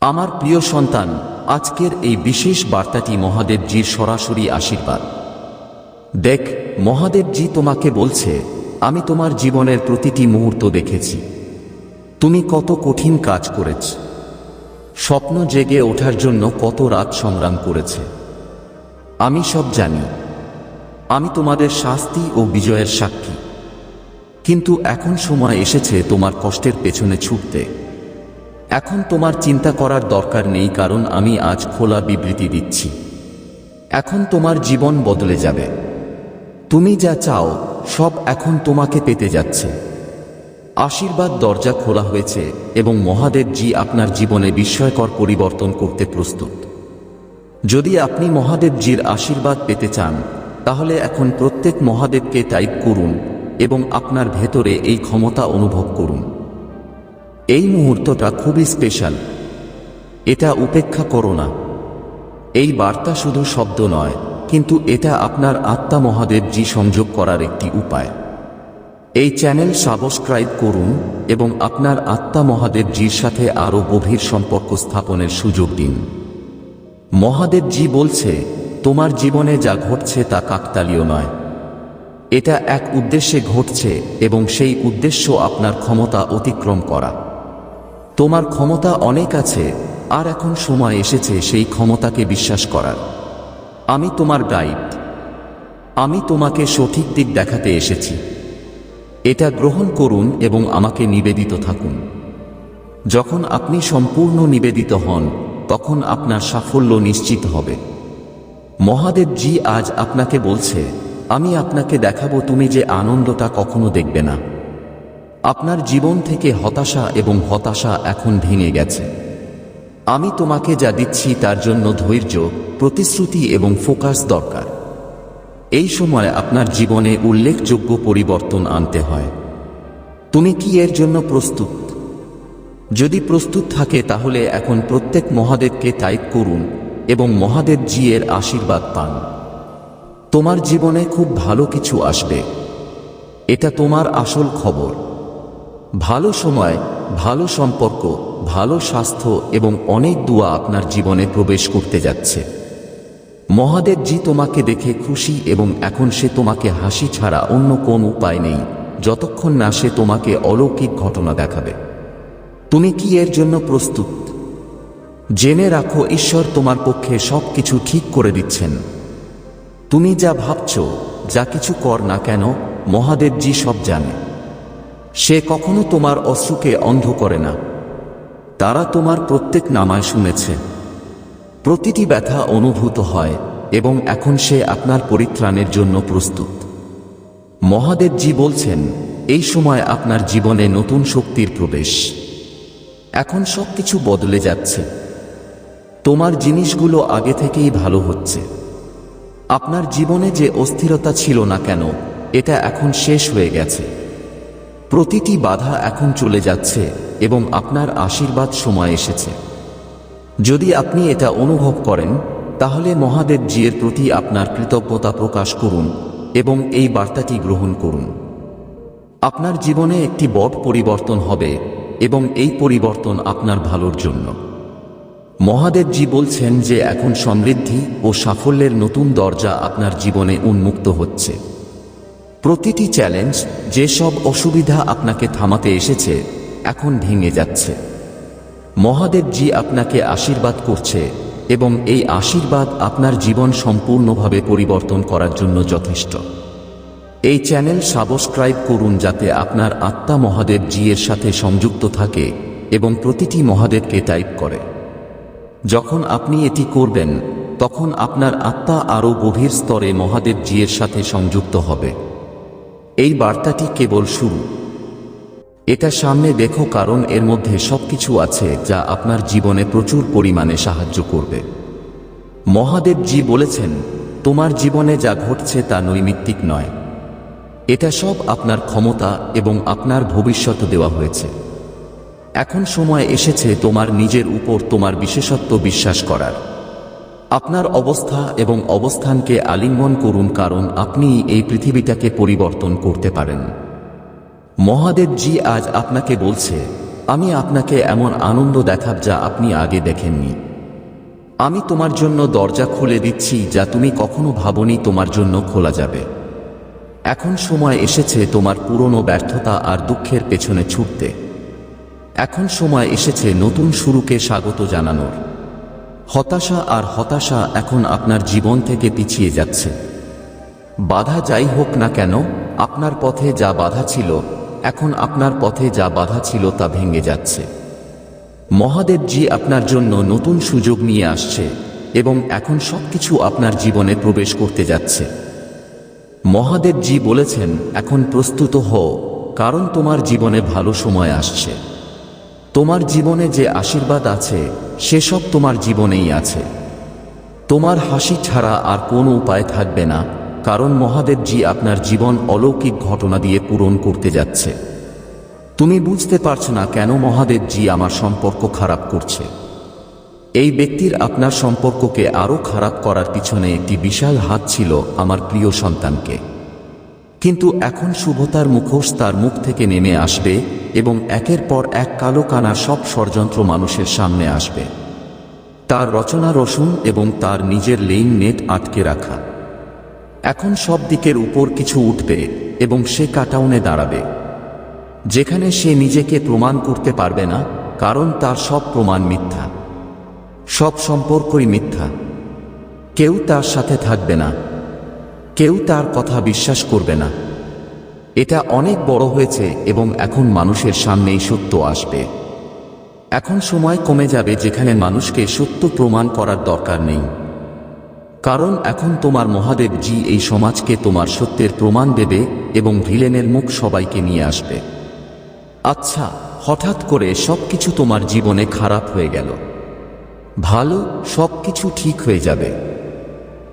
আমার প্রিয় সন্তান, আজকের এই বিশেষ বার্তাটি মহাদেবজির সরাসরি আশীর্বাদ। দেখ, মহাদেবজি তোমাকে বলছে, আমি তোমার জীবনের প্রতিটি মুহূর্ত দেখেছি। তুমি কত কঠিন কাজ করেছ। স্বপ্ন জেগে ওঠার জন্য কত রাত সংগ্রাম করেছে। আমি সব জানি। আমি তোমাদের শাস্তি ও বিজয়ের সাক্ষী। কিন্তু এখন সময় এসেছে তোমার কষ্টের পেছনে ছুটতে। এখন তোমার চিন্তা করার দরকার নেই কারণ আমি আজ খোলা বিবৃতি দিচ্ছি। এখন তোমার জীবন বদলে যাবে। তুমি যা চাও, সব এখন তোমাকে পেতে যাচ্ছে। আশীর্বাদ দরজা খোলা হয়েছে এবং মহাদেবজি আপনার জীবনে বিস্ময়কর পরিবর্তন করতে প্রস্তুত। যদি আপনি মহাদেবজির আশীর্বাদ পেতে চান, তাহলে এখন প্রত্যেক মহাদেবকে টাইপ করুন এবং আপনার ভেতরে এই ক্ষমতা অনুভব করুন। এই মুহূর্তটা খুবই স্পেশাল এটা উপেক্ষা করো না। এই বার্তা শুধু শব্দ নয়, কিন্তু এটা আপনার আত্মা মহাদেবজি সংযোগ করার একটি উপায়। এই চ্যানেল সাবস্ক্রাইব করুন এবং আপনার আত্মা মহাদেবজির সাথে আরও গভীর সম্পর্ক স্থাপনের সুযোগ দিন। মহাদেবজি বলছে, তোমার জীবনে যা ঘটছে তা কাকতালীয় নয়। এটা এক উদ্দেশ্যে ঘটছে এবং সেই উদ্দেশ্য আপনার ক্ষমতা অতিক্রম করা। তোমার ক্ষমতা অনেক আছে, আর এখন সময় এসেছে সেই ক্ষমতাকে বিশ্বাস করার। আমি তোমার গাইড আমি তোমাকে সঠিক দিক দেখাতে এসেছি। এটা গ্রহণ করুন এবং আমাকে নিবেদিত থাকুন। যখন আপনি সম্পূর্ণ নিবেদিত হন, তখন আপনার সাফল্য নিশ্চিত হবে। মহাদেবজি আজ আপনাকে বলছে, আমি আপনাকে দেখাবো তুমি যে আনন্দটা কখনো দেখবে না। আপনার জীবন থেকে হতাশা এবং হতাশা এখন ভেঙে গেছে। আমি তোমাকে যা দিচ্ছি তার জন্য ধৈর্য, প্রতিশ্রুতি এবং ফোকাস দরকার। এই সময় আপনার জীবনে উল্লেখযোগ্য পরিবর্তন আনতে হয়। তুমি কি এর জন্য প্রস্তুত? যদি প্রস্তুত থাকে, তাহলে এখন প্রত্যেক মহাদেবকে টাইপ করুন এবং মহাদেব জি এর আশীর্বাদ পান। তোমার জীবনে খুব ভালো কিছু আসবে। এটা তোমার আসল খবর। ভালো সময়, ভালো সম্পর্ক, ভালো স্বাস্থ্য এবং অনেক দোয়া আপনার জীবনে প্রবেশ করতে যাচ্ছে। মহাদেবজি তোমাকে দেখে খুশি এবং এখন সে তোমাকে হাসি ছাড়া অন্য কোন উপায় নেই। যতক্ষণ না সে তোমাকে অলৌকিক ঘটনা দেখাবে। তুমি কি এর জন্য প্রস্তুত? জেনে রাখো, ঈশ্বর তোমার পক্ষে সব কিছু ঠিক করে দিচ্ছেন। তুমি যা ভাবছ, যা কিছু কর না কেন মহাদেবজি সব জানে। সে কখনো তোমার অশ্রুকে অন্ধ করে না। তারা তোমার প্রত্যেক নামায় শুনেছে। প্রতিটি ব্যথা অনুভূত হয় এবং এখন সে আপনার পরিত্রাণের জন্য প্রস্তুত। মহাদেবজি বলছেন, এই সময় আপনার জীবনে নতুন শক্তির প্রবেশ। এখন সবকিছু বদলে যাচ্ছে। তোমার জিনিসগুলো আগে থেকেই ভালো হচ্ছে। আপনার জীবনে যে অস্থিরতা ছিল না কেন, এটা এখন শেষ হয়ে গেছে। প্রতিটি বাধা এখন চলে যাচ্ছে এবং আপনার আশীর্বাদ সময় এসেছে। যদি আপনি এটা অনুভব করেন, তাহলে মহাদেব জিয়ের প্রতি আপনার কৃতজ্ঞতা প্রকাশ করুন এবং এই বার্তাটি গ্রহণ করুন। আপনার জীবনে একটি বড় পরিবর্তন হবে এবং এই পরিবর্তন আপনার ভালোর জন্য। মহাদেবজি বলছেন যে এখন সমৃদ্ধি ও সাফল্যের নতুন দরজা আপনার জীবনে উন্মুক্ত হচ্ছে। প্রতিটি চ্যালেঞ্জ যেসব অসুবিধা আপনাকে থামাতে এসেছে, এখন ভেঙে যাচ্ছে। মহাদেবজি আপনাকে আশীর্বাদ করছে এবং এই আশীর্বাদ আপনার জীবন সম্পূর্ণভাবে পরিবর্তন করার জন্য যথেষ্ট। এই চ্যানেল সাবস্ক্রাইব করুন যাতে আপনার আত্মা মহাদেব জি এর সাথে সংযুক্ত থাকে এবং প্রতিটি মহাদেবকে টাইপ করে। যখন আপনি এটি করবেন, তখন আপনার আত্মা আরও গভীর স্তরে মহাদেব জি এর সাথে সংযুক্ত হবে। এই বার্তাটি কেবল শুরু। এটা সামনে দেখো কারণ এর মধ্যে সবকিছু আছে যা আপনার জীবনে প্রচুর পরিমাণে সাহায্য করবে। মহাদেবজি বলেছেন, তোমার জীবনে যা ঘটছে তা নৈমিত্তিক নয়। এটা সব আপনার ক্ষমতা এবং আপনার ভবিষ্যৎ দেওয়া হয়েছে। এখন সময় এসেছে তোমার নিজের উপর তোমার বিশেষত্ব বিশ্বাস করার। আপনার অবস্থা এবং অবস্থানকে আলিঙ্গন করুন কারণ আপনি এই পৃথিবীটাকে পরিবর্তন করতে পারেন। মহাদেবজি আজ আপনাকে বলছে, আমি আপনাকে এমন আনন্দ দেখাব যা আপনি আগে দেখেননি। আমি তোমার জন্য দরজা খুলে দিচ্ছি যা তুমি কখনো ভাবনি তোমার জন্য খোলা যাবে। এখন সময় এসেছে তোমার পুরনো ব্যর্থতা আর দুঃখের পেছনে ছুটতে। এখন সময় এসেছে নতুন শুরুকে স্বাগত জানানোর। হতাশা আর হতাশা এখন আপনার জীবন থেকে পিছিয়ে যাচ্ছে। বাধা যাই হোক না কেন, আপনার পথে যা বাধা ছিল, এখন আপনার পথে যা বাধা ছিল তা ভেঙে যাচ্ছে। মহাদেবজি আপনার জন্য নতুন সুযোগ নিয়ে আসছে এবং এখন সব কিছু আপনার জীবনে প্রবেশ করতে যাচ্ছে। মহাদেবজি বলেছেন, এখন প্রস্তুত হও, কারণ তোমার জীবনে ভালো সময় আসছে। তোমার জীবনে যে আশীর্বাদ আছে, সেসব তোমার জীবনেই আছে। তোমার হাসি ছাড়া আর কোনো উপায় থাকবে না, কারণ মহাদেবজি আপনার জীবন অলৌকিক ঘটনা দিয়ে পূরণ করতে যাচ্ছে। তুমি বুঝতে পারছ না কেন মহাদেবজি আমার সম্পর্ক খারাপ করছে। এই ব্যক্তির আপনার সম্পর্ককে আরও খারাপ করার পিছনে একটি বিশাল হাত ছিল আমার প্রিয় সন্তানকে। কিন্তু এখন শুভতার মুখোশ তার মুখ থেকে নেমে আসবে এবং একের পর এক কালো কানা সব ষড়যন্ত্র মানুষের সামনে আসবে। তার রচনা রসুন এবং তার নিজের লেইন নেট আটকে রাখা। এখন সব দিকের উপর কিছু উঠবে এবং সে কাটাউনে দাঁড়াবে। যেখানে সে নিজেকে প্রমাণ করতে পারবে না, কারণ তার সব প্রমাণ মিথ্যা। সব সম্পর্কই মিথ্যা। কেউ তার সাথে থাকবে না। কেউ তার কথা বিশ্বাস করবে না। এটা অনেক বড় হয়েছে এবং এখন মানুষের সামনেই সত্য আসবে। এখন সময় কমে যাবে যেখানে মানুষকে সত্য প্রমাণ করার দরকার নেই। কারণ এখন তোমার মহাদেব জি এই সমাজকে তোমার সত্যের প্রমাণ দেবে এবং ভিলেনের মুখ সবাইকে নিয়ে আসবে। আচ্ছা হঠাৎ করে সবকিছু তোমার জীবনে খারাপ হয়ে গেল। ভালো, সবকিছু ঠিক হয়ে যাবে।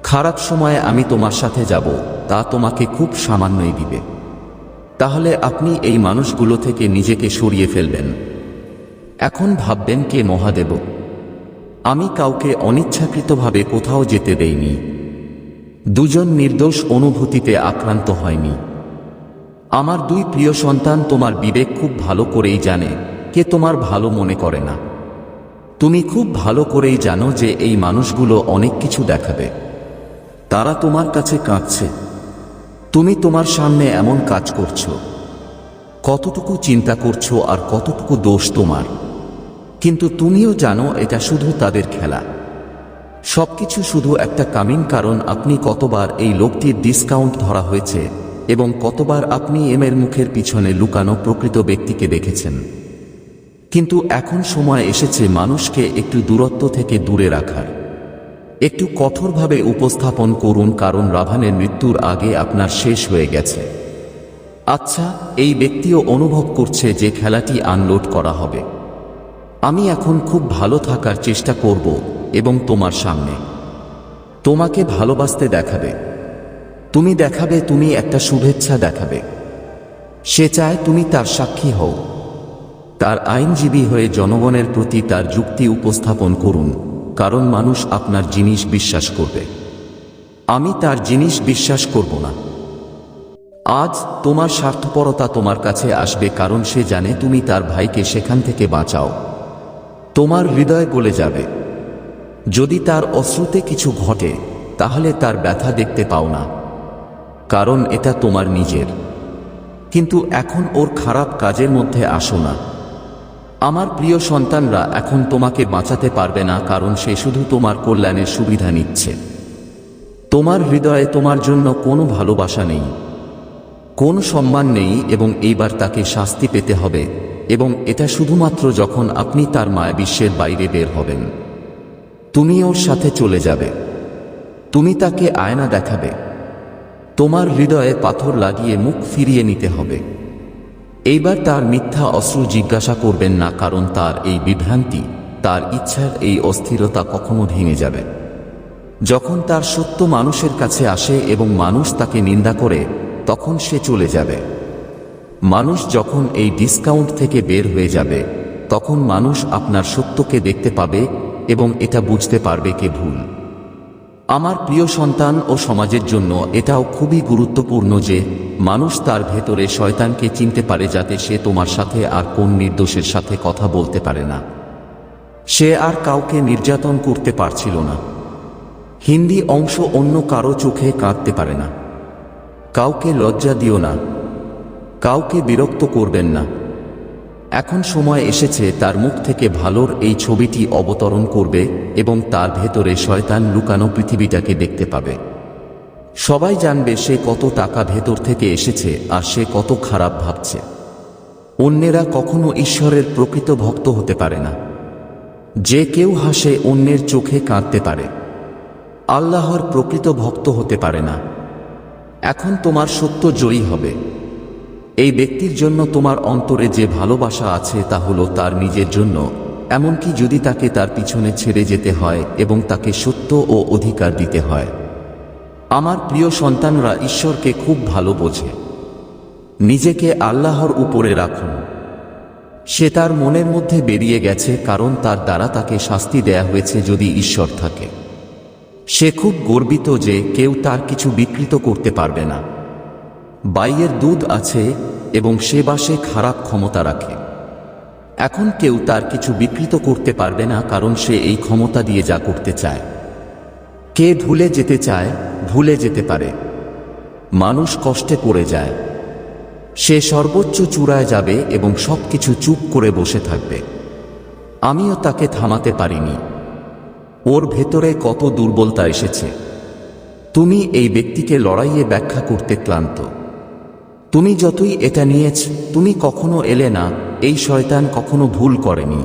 খারাপ সময়ে আমি তোমার সাথে যাব, তা তোমাকে খুব সামান্যই দিবে। তাহলে আপনি এই মানুষগুলো থেকে নিজেকে সরিয়ে ফেলবেন। এখন ভাববেন কে মহাদেব। আমি কাউকে অনিচ্ছাকৃতভাবে কোথাও যেতে দেইনি। দুজন নির্দোষ অনুভূতিতে আক্রান্ত হয়নি। আমার দুই প্রিয় সন্তান তোমার বিবেক খুব ভালো করেই জানে, কে তোমার ভালো মনে করে না। তুমি খুব ভালো করেই জানো যে এই মানুষগুলো অনেক কিছু দেখাবে। তারা তোমার কাছে কাঁদছে। তুমি তোমার সামনে এমন কাজ করছ। কতটুকু চিন্তা করছ আর কতটুকু দোষ তোমার? কিন্তু তুমিও জানো এটা শুধু তাদের খেলা। সবকিছু শুধু একটা কামিন কারণ আপনি কতবার এই লোকটির ডিসকাউন্ট ধরা হয়েছে এবং কতবার আপনি এমের মুখের পিছনে লুকানো প্রকৃত ব্যক্তিকে দেখেছেন। কিন্তু এখন সময় এসেছে মানুষকে একটু দূরত্ব থেকে দূরে রাখার। একটু কঠোরভাবে উপস্থাপন করুন, কারণ রাভানের মৃত্যুর আগে আপনার শেষ হয়ে গেছে। আচ্ছা এই ব্যক্তিও অনুভব করছে যে খেলাটি আনলোড করা হবে। আমি এখন খুব ভালো থাকার চেষ্টা করব এবং তোমার সামনে। তোমাকে ভালোবাসতে দেখাবে। তুমি দেখাবে, তুমি একটা শুভেচ্ছা দেখাবে। সে চায় তুমি তার সাক্ষী হও। তার আইনজীবী হয়ে জনগণের প্রতি তার যুক্তি উপস্থাপন করুন। কারণ মানুষ আপনার জিনিস বিশ্বাস করবে। আমি তার জিনিস বিশ্বাস করব না। আজ তোমার স্বার্থপরতা তোমার কাছে আসবে কারণ সে জানে তুমি তার ভাইকে সেখান থেকে বাঁচাও। তোমার হৃদয় গলে যাবে। যদি তার অশ্রুতে কিছু ঘটে, তাহলে তার ব্যথা দেখতে পাও না। কারণ এটা তোমার নিজের। কিন্তু এখন ওর খারাপ কাজের মধ্যে আসো না। আমার প্রিয় সন্তানরা, এখন তোমাকে বাঁচাতে পারবে না, কারণ সে শুধু তোমার কল্যাণের সুবিধা নিচ্ছে। তোমার হৃদয়ে তোমার জন্য কোনো ভালোবাসা নেই, কোন সম্মান নেই, এবং এইবার তাকে শাস্তি পেতে হবে, এবং এটা শুধুমাত্র যখন আপনি তার মায়া বিশ্বের বাইরে বের হবেন। তুমি ওর সাথে চলে যাবে। তুমি তাকে আয়না দেখাবে। তোমার হৃদয়ে পাথর লাগিয়ে মুখ ফিরিয়ে নিতে হবে। এইবার তার মিথ্যা অশ্রু জিজ্ঞাসা করবেন না, কারণ তার এই বিভ্রান্তি, তার ইচ্ছার এই অস্থিরতা কখনো ভেঙে যাবে। যখন তার সত্য মানুষের কাছে আসে এবং মানুষ তাকে নিন্দা করে, তখন সে চলে যাবে। মানুষ যখন এই ডিসকাউন্ট থেকে বের হয়ে যাবে, তখন মানুষ আপনার সত্যকে দেখতে পাবে এবং এটা বুঝতে পারবে কে ভুল। আমার প্রিয় সন্তান ও সমাজের জন্য এটাও খুবই গুরুত্বপূর্ণ যে মানুষ তার ভেতরে শয়তানকে চিনতে পারে যাতে সে তোমার সাথে আর কোন নির্দোষের সাথে কথা বলতে পারে না। সে আর কাউকে নির্যাতন করতে পারছিল না। হিন্দি অংশ অন্য কারও চোখে কাঁদতে পারে না। কাউকে লজ্জা দিও না। কাউকে বিরক্ত করবেন না। এখন সময় এসেছে তার মুখ থেকে ভালোর এই ছবিটি অবতরণ করবে এবং তার ভেতরে শয়তান লুকানো পৃথিবীটাকে দেখতে পাবে। সবাই জানবে সে কত টাকা ভেতর থেকে এসেছে আর সে কত খারাপ ভাবছে। অন্যেরা কখনো ঈশ্বরের প্রকৃত ভক্ত হতে পারে না। যে কেউ হাসে, অন্যের চোখে কাঁদতে পারে। আল্লাহর প্রকৃত ভক্ত হতে পারে না। এখন তোমার সত্য জয়ী হবে। এই ব্যক্তির জন্য তোমার অন্তরে যে ভালোবাসা আছে তা হলো তার নিজের জন্য, এমনকি যদি তাকে তার পিছনে ছেড়ে যেতে হয় এবং তাকে সত্য ও অধিকার দিতে হয়। আমার প্রিয় সন্তানরা ঈশ্বরকে খুব ভালো বোঝে। নিজেকে আল্লাহর উপরে রাখুন। সে তার মনের মধ্যে বেরিয়ে গেছে কারণ তার দ্বারা তাকে শাস্তি দেয়া হয়েছে যদি ঈশ্বর থাকে। সে খুব গর্বিত যে কেউ তার কিছু বিকৃত করতে পারবে না। বাইয়ের দুধ আছে এবং সে বাসে খারাপ ক্ষমতা রাখে। এখন কেউ তার কিছু বিকৃত করতে পারবে না কারণ সে এই ক্ষমতা দিয়ে যা করতে চায়। কে ভুলে যেতে চায় ভুলে যেতে পারে। মানুষ কষ্টে পড়ে যায়। সে সর্বোচ্চ চূড়ায় যাবে এবং সবকিছু চুপ করে বসে থাকবে। আমিও তাকে থামাতে পারিনি। ওর ভেতরে কত দুর্বলতা এসেছে। তুমি এই ব্যক্তিকে লড়াইয়ে ব্যাখ্যা করতে ক্লান্ত। তুমি যতই এটা নিয়েছ, তুমি কখনো এলে না, এই শয়তান কখনো ভুল করেনি।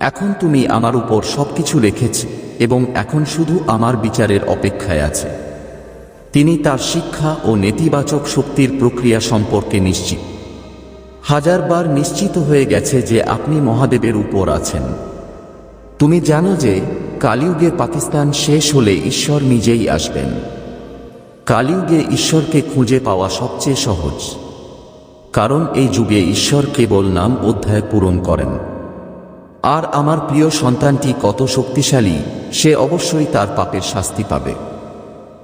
এখন তুমি আমার উপর সবকিছু রেখেছ। এবং এখন শুধু আমার বিচারের অপেক্ষায় আছে। তিনি তার শিক্ষা ও নেতিবাচক শক্তির প্রক্রিয়া সম্পর্কে নিশ্চিত। হাজারবার নিশ্চিত হয়ে গেছে যে আপনি মহাদেবের উপর আছেন। তুমি জানো যে কালিউগে পাকিস্তান শেষ হলে ঈশ্বর নিজেই আসবেন। কালিউগে ঈশ্বরকে খুঁজে পাওয়া সবচেয়ে সহজ। কারণ এই যুগে ঈশ্বর কেবল নাম অধ্যায় পূরণ করেন। আর আমার প্রিয় সন্তানটি কত শক্তিশালী, সে অবশ্যই তার পাপের শাস্তি পাবে।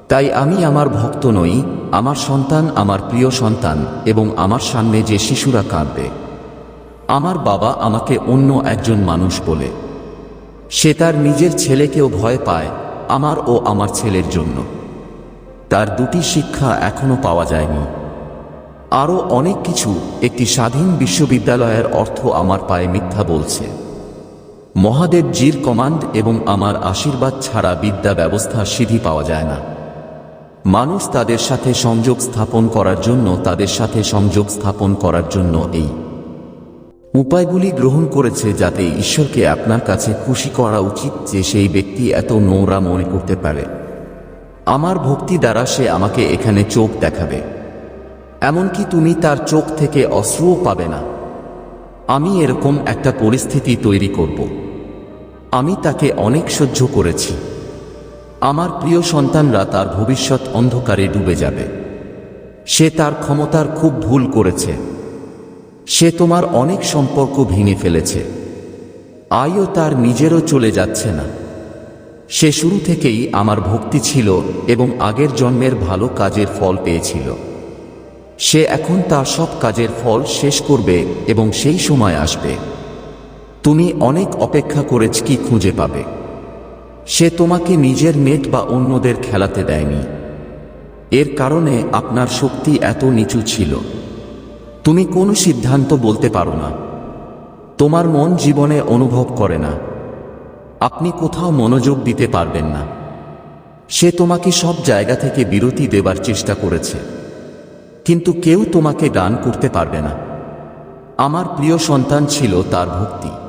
তাই আমি আমার ভক্ত নই, আমার সন্তান আমার প্রিয় সন্তান এবং আমার সামনে যে শিশুরা কাঁদবে। আমার বাবা আমাকে অন্য একজন মানুষ বলে। সে তার নিজের ছেলেকেও ভয় পায়, আমার ও আমার ছেলের জন্য। তার দুটি শিক্ষা এখনও পাওয়া যায়নি। আরও অনেক কিছু একটি স্বাধীন বিশ্ববিদ্যালয়ের অর্থ আমার পায়ে মিথ্যা বলছে। মহাদেব জির কমান্ড এবং আমার আশীর্বাদ ছাড়া বিদ্যা ব্যবস্থা সিধি পাওয়া যায় না। মানুষ তাদের সাথে সংযোগ স্থাপন করার জন্য তাদের সাথে সংযোগ স্থাপন করার জন্য এই উপায়গুলি গ্রহণ করেছে যাতে ঈশ্বরকে আপনার কাছে খুশি করা উচিত যে সেই ব্যক্তি এত নোংরা মনে করতে পারে। আমার ভক্তি দ্বারা সে আমাকে এখানে চোখ দেখাবে। এমনকি তুমি তার চোখ থেকে অশ্রুও পাবে না। আমি এরকম একটা পরিস্থিতি তৈরি করব। আমি তাকে অনেক সহ্য করেছি। আমার প্রিয় সন্তানরা তার ভবিষ্যৎ অন্ধকারে ডুবে যাবে। সে তার ক্ষমতার খুব ভুল করেছে। সে তোমার অনেক সম্পর্ক ভেঙে ফেলেছে। আয়ও তার নিজেরও চলে যাচ্ছে না। সে শুরু থেকেই আমার ভক্তি ছিল এবং আগের জন্মের ভালো কাজের ফল পেয়েছিল। সে এখন তার সব কাজের ফল শেষ করবে এবং সেই সময় আসবে। তুমি অনেক অপেক্ষা করেছ কি খুঁজে পাবে। সে তোমাকে নিজের নেট বা অন্যদের খেলাতে দেয়নি। এর কারণে আপনার শক্তি এত নিচু ছিল। তুমি কোনো সিদ্ধান্ত বলতে পারো না। তোমার মন জীবনে অনুভব করে না। আপনি কোথাও মনোযোগ দিতে পারবেন না। সে তোমাকে সব জায়গা থেকে বিরতি দেবার চেষ্টা করেছে। কিন্তু কেউ তোমাকে গান করতে পারবে না। আমার প্রিয় সন্তান ছিল তার ভক্তি।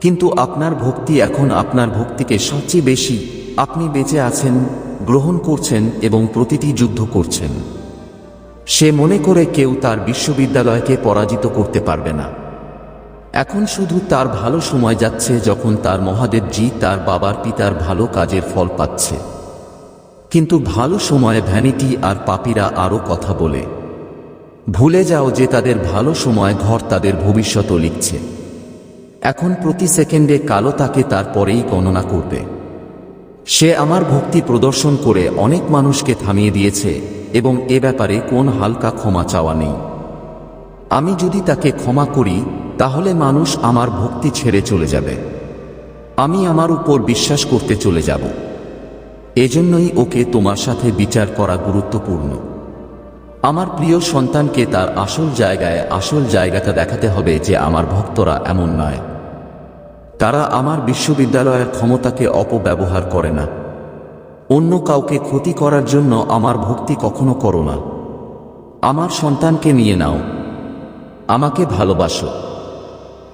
কিন্তু আপনার ভক্তি এখন আপনার ভক্তিকে সবচেয়ে বেশি আপনি বেঁচে আছেন, গ্রহণ করছেন এবং প্রতিটি যুদ্ধ করছেন। সে মনে করে কেউ তার বিশ্ববিদ্যালয়কে পরাজিত করতে পারবে না। এখন শুধু তার ভালো সময় যাচ্ছে যখন তার মহাদেবজি তার বাবার পিতার ভালো কাজের ফল পাচ্ছে। কিন্তু ভালো সময়ে ভ্যানিটি আর পাপীরা আরও কথা বলে। ভুলে যাও যে তাদের ভালো সময় ঘর তাদের ভবিষ্যতও লিখছে। এখন প্রতি সেকেন্ডে কালো তাকে তারপরেই গণনা করবে। সে আমার ভক্তি প্রদর্শন করে অনেক মানুষকে থামিয়ে দিয়েছে এবং এ ব্যাপারে কোন হালকা ক্ষমা চাওয়া নেই। আমি যদি তাকে ক্ষমা করি, তাহলে মানুষ আমার ভক্তি ছেড়ে চলে যাবে। আমি আমার উপর বিশ্বাস করতে চলে যাব। এজন্যই ওকে তোমার সাথে বিচার করা গুরুত্বপূর্ণ। আমার প্রিয় সন্তানকে তার আসল জায়গায় আসল জায়গাটা দেখাতে হবে যে আমার ভক্তরা এমন নয়। তারা আমার বিশ্ববিদ্যালয়ের ক্ষমতাকে অপব্যবহার করে না। অন্য কাউকে ক্ষতি করার জন্য আমার ভক্তি কখনো করো না। আমার সন্তানকে নিয়ে নাও। আমাকে ভালোবাসো।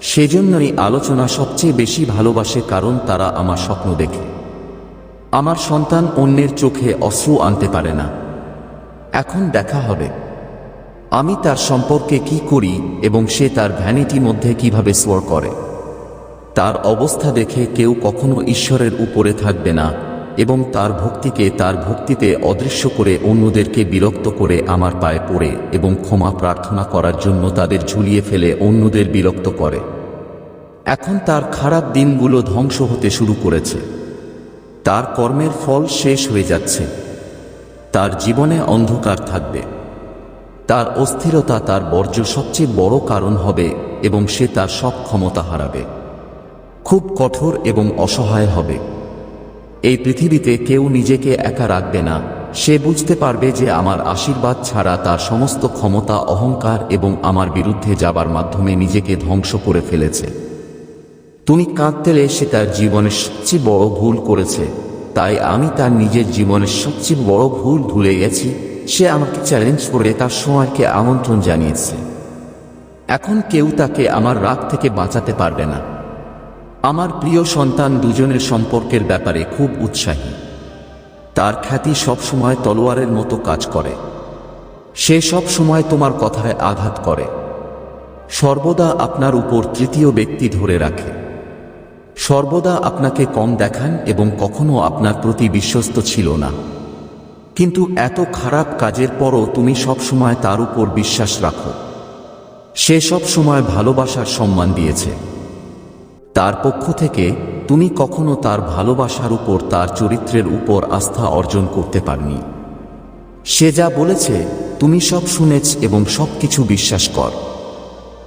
সেজন্যই আলোচনা সবচেয়ে বেশি ভালোবাসে কারণ তারা আমার স্বপ্ন দেখে। আমার সন্তান অন্যের চোখে অশ্রু আনতে পারে না। এখন দেখা হবে। আমি তার সম্পর্কে কি করি এবং সে তার ভ্যানিটি মধ্যে কীভাবে সোয়ার করে? তার অবস্থা দেখে কেউ কখনো ঈশ্বরের উপরে থাকবে না এবং তার ভক্তিকে তার ভক্তিতে অদৃশ্য করে অন্যদেরকে বিরক্ত করে আমার পায়ে পড়ে এবং ক্ষমা প্রার্থনা করার জন্য তাদের ঝুলিয়ে ফেলে অন্যদের বিরক্ত করে। এখন তার খারাপ দিনগুলো ধ্বংস হতে শুরু করেছে। তার কর্মের ফল শেষ হয়ে যাচ্ছে। তার জীবনে অন্ধকার থাকবে। তার অস্থিরতা তার বর্জ্য সবচেয়ে বড় কারণ হবে এবং সে তার সব ক্ষমতা হারাবে। খুব কঠোর এবং অসহায় হবে। এই পৃথিবীতে কেউ নিজেকে একা রাখবে না। সে বুঝতে পারবে যে আমার আশীর্বাদ ছাড়া তার সমস্ত ক্ষমতা অহংকার এবং আমার বিরুদ্ধে যাবার মাধ্যমে নিজেকে ধ্বংস করে ফেলেছে। তুমি কাঁদতেলে সে তার জীবনের সবচেয়ে বড় ভুল করেছে। তাই আমি তার নিজের জীবনের সবচেয়ে বড় ভুল ভুলে গেছি। সে আমাকে চ্যালেঞ্জ করে তার সময়কে আমন্ত্রণ জানিয়েছে। এখন কেউ তাকে আমার রাগ থেকে বাঁচাতে পারবে না। আমার প্রিয় সন্তান দুজনের সম্পর্কের ব্যাপারে খুব উৎসাহী। তার খ্যাতি সবসময় তলোয়ারের মতো কাজ করে। সে সব সময় তোমার কথায় আঘাত করে। সর্বদা আপনার উপর তৃতীয় ব্যক্তি ধরে রাখে। সর্বদা আপনাকে কম দেখান এবং কখনো আপনার প্রতি বিশ্বস্ত ছিল না। কিন্তু এত খারাপ কাজের পরও তুমি সবসময় তার উপর বিশ্বাস রাখো। সে সব সময় ভালোবাসার সম্মান দিয়েছে। তার পক্ষ থেকে তুমি কখনো তার ভালোবাসার উপর তার চরিত্রের উপর আস্থা অর্জন করতে পারনি। সে যা বলেছে, তুমি সব শুনেছ এবং সব কিছু বিশ্বাস কর।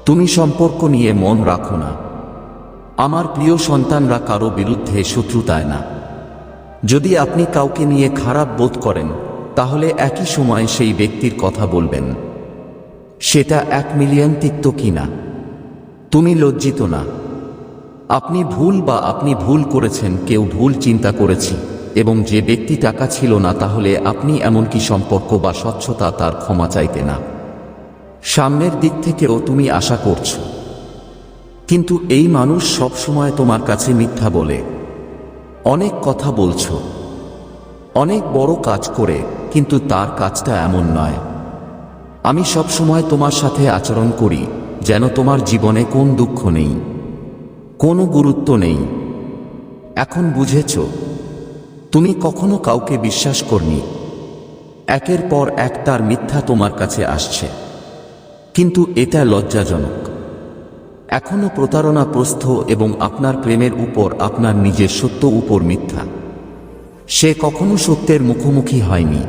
তুমি সম্পর্ক নিয়ে মন রাখো না। আমার প্রিয় সন্তানরা কারও বিরুদ্ধে শত্রুতায় না। যদি আপনি কাউকে নিয়ে খারাপ বোধ করেন, তাহলে একই সময় সেই ব্যক্তির কথা বলবেন। সেটা এক মিলিয়ন তিক্ত কিনা তুমি লজ্জিত না। আপনি ভুল বা আপনি ভুল করেছেন, কেউ ভুল চিন্তা করেছি, এবং যে ব্যক্তি টাকা ছিল না, তাহলে আপনি এমনকি সম্পর্ক বা স্বচ্ছতা তার ক্ষমা চাইতে না। সামনের দিক থেকেও তুমি আশা করছ। কিন্তু এই মানুষ সব সময় তোমার কাছে মিথ্যা বলে। অনেক কথা বলছ। অনেক বড় কাজ করে, কিন্তু তার কাজটা এমন নয়। আমি সব সময় তোমার সাথে আচরণ করি, যেন তোমার জীবনে কোন দুঃখ নেই, কোনো গুরুত্ব নেই। এখন বুঝেছ, তুমি কখনো কাউকে বিশ্বাস করনি। একের পর এক তার মিথ্যা তোমার কাছে আসছে। কিন্তু এটা লজ্জাজনক। এখনও প্রতারণা প্রস্থ এবং আপনার প্রেমের উপর আপনার নিজের সত্য উপর মিথ্যা। সে কখনো সত্যের মুখোমুখি হয়নি।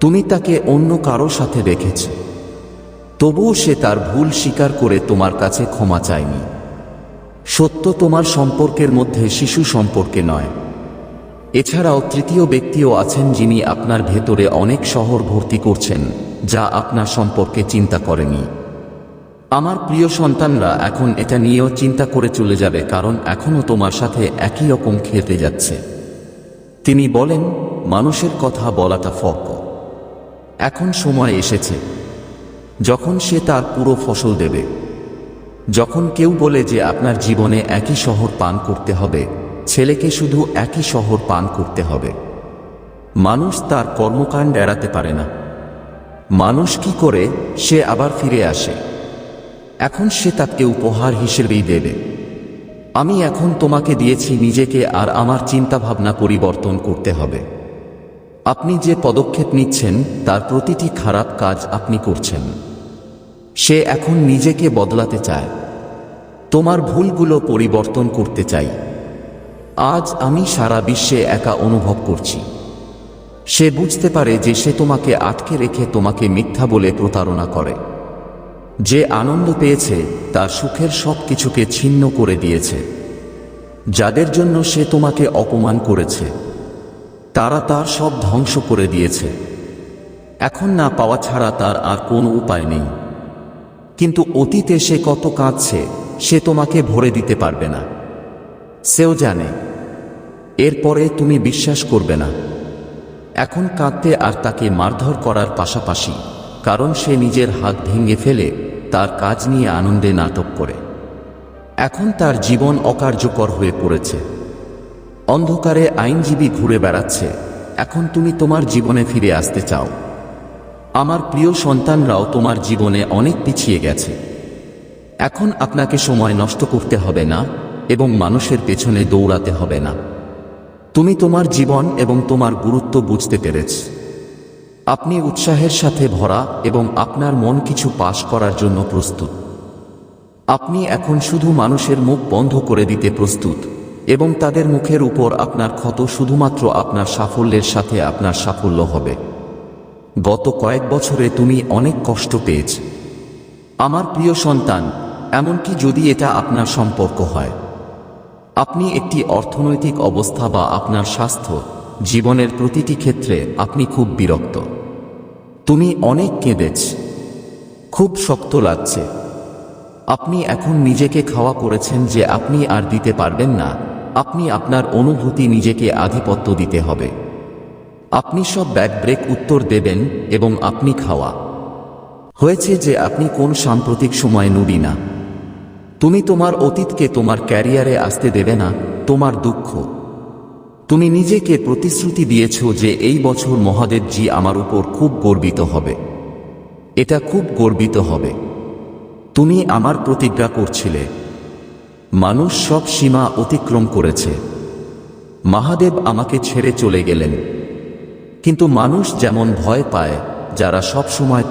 তুমি তাকে অন্য কারও সাথে দেখেছ। তবুও সে তার ভুল স্বীকার করে তোমার কাছে ক্ষমা চায়নি। সত্য তোমার সম্পর্কের মধ্যে শিশু সম্পর্কে নয়। এছাড়াও তৃতীয় ব্যক্তিও আছেন যিনি আপনার ভেতরে অনেক শহর ভর্তি করছেন, যা আপনার সম্পর্কে চিন্তা করেনি। আমার প্রিয় সন্তানরা, এখন এটা নিয়েও চিন্তা করে চলে যাবে, কারণ এখনও তোমার সাথে একই রকম খেতে যাচ্ছে। তিনি বলেন, মানুষের কথা বলাটা ফক এখন সময় এসেছে। যখন সে তার পুরো ফসল দেবে, যখন কেউ বলে যে আপনার জীবনে একই শহর পান করতে হবে, ছেলেকে শুধু একই শহর পান করতে হবে। মানুষ তার কর্মকাণ্ড এড়াতে পারে না। মানুষ কি করে, সে আবার ফিরে আসে। এখন সে তাকে উপহার হিসেবেই দেবে। আমি এখন তোমাকে দিয়েছি নিজেকে আর আমার চিন্তাভাবনা পরিবর্তন করতে হবে। আপনি যে পদক্ষেপ নিচ্ছেন, তার প্রতিটি খারাপ কাজ আপনি করছেন। সে এখন নিজেকে বদলাতে চায়। তোমার ভুলগুলো পরিবর্তন করতে চাই। আজ আমি সারা বিশ্বে একা অনুভব করছি। সে বুঝতে পারে যে সে তোমাকে আটকে রেখে তোমাকে মিথ্যা বলে প্রতারণা করে। যে আনন্দ পেয়েছে তার সুখের সব কিছুকে ছিন্ন করে দিয়েছে। যাদের জন্য সে তোমাকে অপমান করেছে, তারা তার সব ধ্বংস করে দিয়েছে। এখন না পাওয়া ছাড়া তার আর কোনো উপায় নেই। কিন্তু অতীতে সে কত কাঁদছে, সে তোমাকে ভরে দিতে পারবে না। সেও জানে, এরপরে তুমি বিশ্বাস করবে না। এখন কাঁদতে আর তাকে মারধর করার পাশাপাশি, কারণ সে নিজের হাত ভেঙে ফেলে তার কাজ নিয়ে আনন্দে নাটক করে। এখন তার জীবন অকার্যকর হয়ে পড়েছে। অন্ধকারে আইনজীবী ঘুরে বেড়াচ্ছে। এখন তুমি তোমার জীবনে ফিরে আসতে চাও। আমার প্রিয় সন্তানরাও তোমার জীবনে অনেক পিছিয়ে গেছে। এখন আপনাকে সময় নষ্ট করতে হবে না এবং মানুষের পেছনে দৌড়াতে হবে না। তুমি তোমার জীবন এবং তোমার গুরুত্ব বুঝতে পেরেছ। আপনি উৎসাহের সাথে ভরা এবং আপনার মন কিছু পাশ করার জন্য প্রস্তুত। আপনি এখন শুধু মানুষের মুখ বন্ধ করে দিতে প্রস্তুত এবং তাদের মুখের উপর আপনার ক্ষত শুধুমাত্র আপনার সাফল্যের সাথে আপনার সাফল্য হবে। গত কয়েক বছরে তুমি অনেক কষ্ট পেয়েছ। আমার প্রিয় সন্তান, এমনকি যদি এটা আপনার সম্পর্ক হয়। আপনি একটি অর্থনৈতিক অবস্থা বা আপনার স্বাস্থ্য, জীবনের প্রতিটি ক্ষেত্রে আপনি খুব বিরক্ত। তুমি অনেক কেঁদেছ। খুব শক্ত লাগছে। আপনি এখন নিজেকে খাওয়া করেছেন যে আপনি আর দিতে পারবেন না। আপনি আপনার অনুভূতি নিজেকে আধিপত্য দিতে হবে। আপনি সব ব্যাক ব্রেক উত্তর দেবেন এবং আপনি খাওয়া। হয়েছে যে আপনি কোন সাম্প্রতিক সময় নুবি না। তুমি তোমার অতীতকে তোমার ক্যারিয়ারে আসতে দেবে না, তোমার দুঃখ। তুমি নিজেকে প্রতিশ্রুতি দিয়েছ যে এই বছর মহাদেবজি আমার উপর খুব গর্বিত হবে। এটা খুব গর্বিত হবে। তুমি আমার প্রতিজ্ঞা করছিলে। মানুষ সব সীমা অতিক্রম করেছে। মহাদেব আমাকে ছেড়ে চলে গেলেন। কিন্তু মানুষ যেমন ভয় পায়, যারা সব সময়